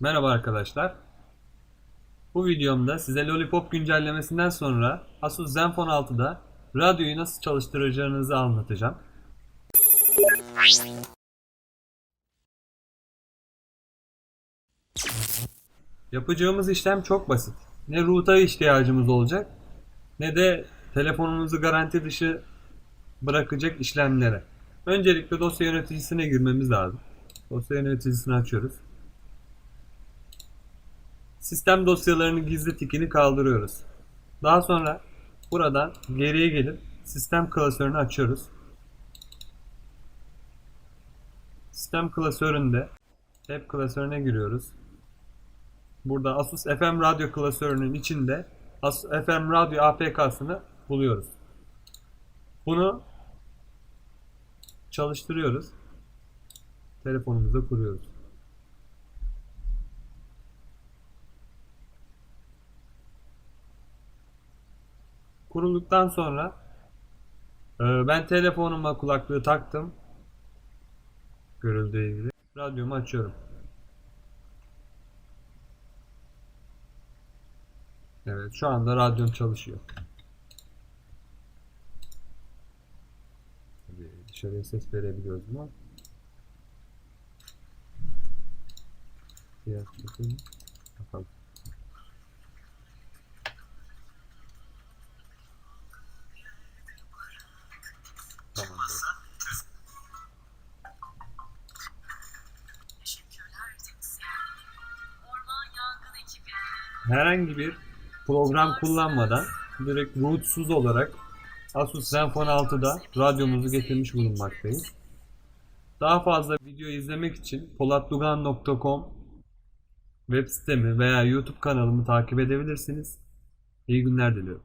Merhaba arkadaşlar. Bu videomda size Lollipop güncellemesinden sonra Asus Zenfone 6'da radyoyu nasıl çalıştıracağınızı anlatacağım. Yapacağımız işlem çok basit. Ne root'a ihtiyacımız olacak ne de telefonumuzu garanti dışı bırakacak işlemlere. Öncelikle dosya yöneticisine girmemiz lazım. Dosya yöneticisini açıyoruz. Sistem dosyalarının gizli tikini kaldırıyoruz. Daha sonra buradan geriye gelip sistem klasörünü açıyoruz. Sistem klasöründe tab klasörüne giriyoruz. Burada Asus FM radyo klasörünün içinde Asus FM radyo APK'sını buluyoruz. Bunu çalıştırıyoruz. Telefonumuza kuruyoruz. Kurulduktan sonra e, ben telefonuma kulaklığı taktım. Görüldüğü gibi. Radyomu açıyorum. Evet şu anda radyom çalışıyor. Dışarıya ses verebiliyoruz mu? Biraz bakayım. Bakalım. Herhangi bir program kullanmadan direkt rootsuz olarak Asus Zenfone 6'da radyomuzu getirmiş bulunmaktayız. Daha fazla video izlemek için polatlugan.com web sitemi veya YouTube kanalımı takip edebilirsiniz. İyi günler diliyorum.